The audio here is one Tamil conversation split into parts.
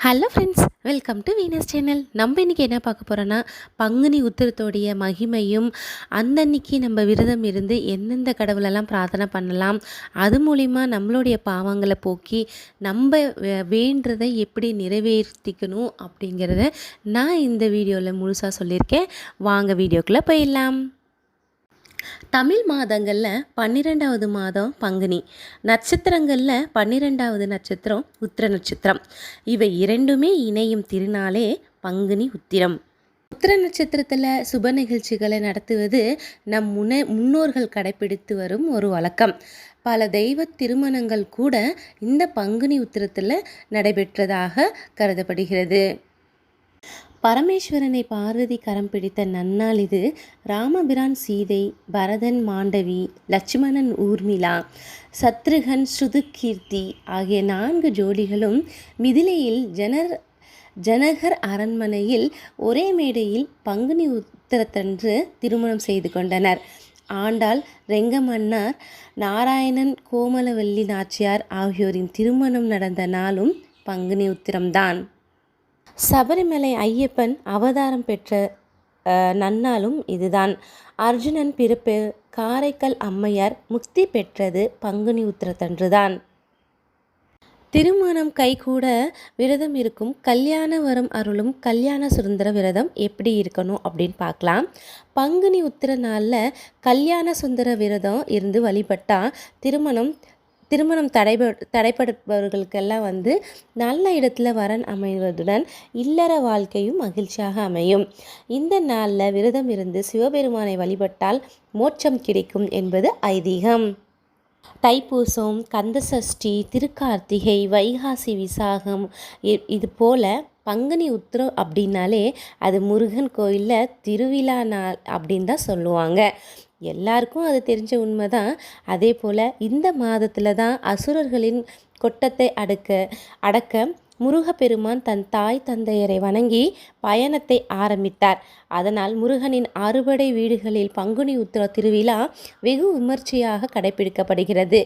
Hello friends welcome to Venus channel நம்ம இன்றைக்கி என்ன பார்க்க போகிறோன்னா பங்குனி உத்திரத்தோடைய மகிமையும் அந்தன்னைக்கு நம்ம விரதம் இருந்து எந்தெந்த கடவுளெல்லாம் பிரார்த்தனை பண்ணலாம் அது மூலிமா நம்மளுடைய பாவங்களை போக்கி நம்ம வேண்டதை வேண்டுறதை எப்படி நிறைவேற்றிக்கணும் அப்படிங்கிறத நான் இந்த வீடியோவில் முழுசாக சொல்லியிருக்கேன். வாங்க வீடியோக்குள்ளே போயிடலாம். தமிழ் மாதங்களில் பன்னிரெண்டாவது மாதம் பங்குனி. நட்சத்திரங்களில் பன்னிரெண்டாவது நட்சத்திரம் உத்திர நட்சத்திரம். இவை இரண்டுமே இணையும் திருநாளே பங்குனி உத்திரம். உத்திர நட்சத்திரத்தில் சுப நிகழ்ச்சிகளை நடத்துவது நம் முன்னே முன்னோர்கள் கடைப்பிடித்து வரும் ஒரு வழக்கம். பல தெய்வ திருமணங்கள் கூட இந்த பங்குனி உத்திரத்தில் நடைபெற்றதாக கருதப்படுகிறது. பரமேஸ்வரனை பார்வதி கரம் பிடித்த நன்னாள் இது. ராமபிரான் சீதை பரதன் மாண்டவி லட்சுமணன் ஊர்மிளா சத்ருகன் ஸ்ருதுகீர்த்தி ஆகிய நான்கு ஜோடிகளும் மிதிலையில் ஜனர் ஜனகர் அரண்மனையில் ஒரே மேடையில் பங்குனி உத்திரத்தன்று திருமணம் செய்து கொண்டனர். ஆண்டாள் ரெங்கமன்னார் நாராயணன் கோமலவல்லி நாச்சியார் ஆகியோரின் திருமணம் நடந்த நாளும் பங்குனி உத்திரம்தான். சபரிமலை ஐயப்பன் அவதாரம் பெற்ற நன்னாலும் நன்னாளும் இதுதான். அர்ஜுனன் பிறப்பு காரைக்கல் அம்மையார் முக்தி பெற்றது பங்குனி உத்திரத்தன்றுதான். திருமணம் கைகூட விரதம் இருக்கும் கல்யாண வரம் அருளும் கல்யாண சுதந்திர விரதம் எப்படி இருக்கணும் அப்படின்னு பார்க்கலாம். பங்குனி உத்திர நாளில் கல்யாண சுந்தர விரதம் இருந்து வழிபட்டால் திருமணம் திருமணம் தடைப தடைப்படுபவர்களுக்கெல்லாம் வந்து நல்ல இடத்துல வரன் அமைவதுடன் இல்லற வாழ்க்கையும் மகிழ்ச்சியாக அமையும். இந்த நாளில் விரதம் இருந்து சிவபெருமானை வழிபட்டால் மோட்சம் கிடைக்கும் என்பது ஐதீகம். தைப்பூசம் கந்தசஷ்டி திருக்கார்த்திகை வைகாசி விசாகம் இது போல் பங்குனி உத்திரம் அப்படின்னாலே அது முருகன் கோயிலில் திருவிழா நாள் அப்படின்னு தான் சொல்லுவாங்க. எல்லாருக்கும் அது தெரிஞ்ச உண்மை தான் அதே போல் இந்த மாதத்தில் தான் அசுரர்களின் கொட்டத்தை அடக்க அடக்க முருகப்பெருமான் தன் தாய் தந்தையரை வணங்கி பயணத்தை ஆரம்பித்தார். அதனால் முருகனின் அறுபடை வீடுகளில் பங்குனி உத்திர திருவிழா வெகு விமர்சையாக கடைபிடிக்கப்படுகிறது.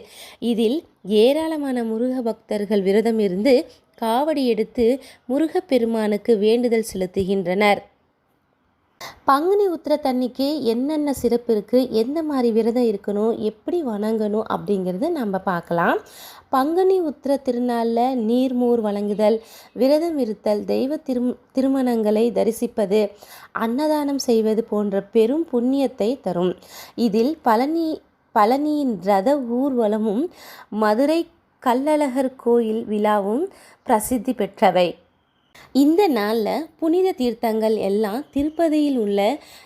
இதில் ஏராளமான முருக பக்தர்கள் விரதம் இருந்து காவடி எடுத்து முருகப்பெருமானுக்கு வேண்டுதல் செலுத்துகின்றனர். பங்குனி உத்திர தண்ணிக்கு என்னென்ன சிறப்பு இருக்குது எந்த மாதிரி விரதம் இருக்கணும்? எப்படி வணங்கணும்? அப்படிங்கிறத நம்ம பார்க்கலாம். பங்குனி உத்திர திருநாளில் நீர்மோர் வழங்குதல் விரதம் இருத்தல் தெய்வ திரும் திருமணங்களை தரிசிப்பது அன்னதானம் செய்வது போன்ற பெரும் புண்ணியத்தை தரும். இதில் பழனி பழனியின் ரத ஊர்வலமும் மதுரை கல்லழகர் கோயில் விழாவும் பிரசித்தி பெற்றவை. இந்த நாளில் புனித தீர்த்தங்கள் எல்லாம் திருப்பதியில் உள்ள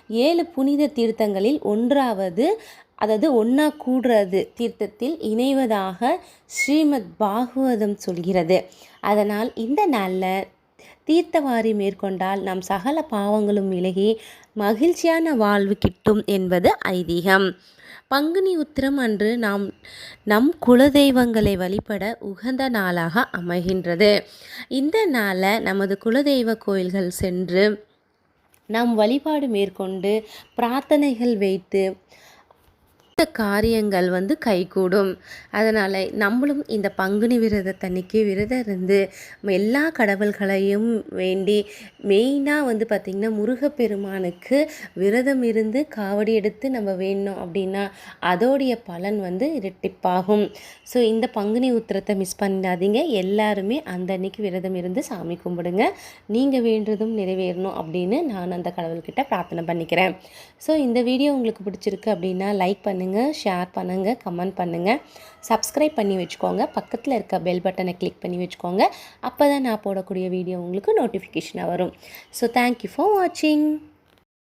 ஏழு புனித தீர்த்தங்களில் ஒன்றாவது அதாவது ஒன்றா கூடுறது தீர்த்தத்தில் இணைவதாக ஸ்ரீமத் பாகவதம் சொல்கிறது. அதனால் இந்த நாளில் தீர்த்தவாரி மேற்கொண்டால் நம் சகல பாவங்களும் விலகி மகிழ்ச்சியான வாழ்வு கிட்டும் என்பது ஐதீகம். பங்குனி உத்திரம் அன்று நாம் நம் குலதெய்வங்களை வழிபட உகந்த நாளாக அமைகின்றது. இந்த நாளில் நமது குலதெய்வ கோயில்கள் சென்று நாம் வழிபாடு மேற்கொண்டு பிரார்த்தனைகள் வைத்து காரியங்கள் வந்து கைகூடும். அதனால் நம்மளும் இந்த பங்குனி விரதத்தன்னைக்கு விரதம் இருந்து எல்லா கடவுள்களையும் வேண்டி மெயினாக வந்து பார்த்திங்கன்னா முருகப்பெருமானுக்கு விரதம் இருந்து காவடி எடுத்து நம்ம வேணும் அப்படின்னா அதோடைய பலன் வந்து இரட்டிப்பாகும். ஸோ இந்த பங்குனி உத்திரத்தை மிஸ் பண்ணிடாதீங்க. எல்லாருமே அந்த அன்னைக்கு விரதம் இருந்து சாமி கும்பிடுங்க. நீங்கள் வேண்டுறதும் நிறைவேறணும் அப்படின்னு நான் அந்த கடவுள்கிட்ட பிரார்த்தனை பண்ணிக்கிறேன். ஸோ இந்த வீடியோ உங்களுக்கு பிடிச்சிருக்கு அப்படின்னா லைக் பண்ணுங்கள் பண்ணுங்கள் ஷேர் பண்ணுங்கள் கமெண்ட் பண்ணுங்கள் சப்ஸ்கிரைப் பண்ணி வச்சுக்கோங்க. பக்கத்தில் இருக்க பெல் பட்டனை கிளிக் பண்ணி வச்சுக்கோங்க. அப்போ தான் நான் போடக்கூடிய வீடியோ உங்களுக்கு நோட்டிஃபிகேஷனாக வரும். ஸோ தேங்க்யூ ஃபார் வாட்சிங்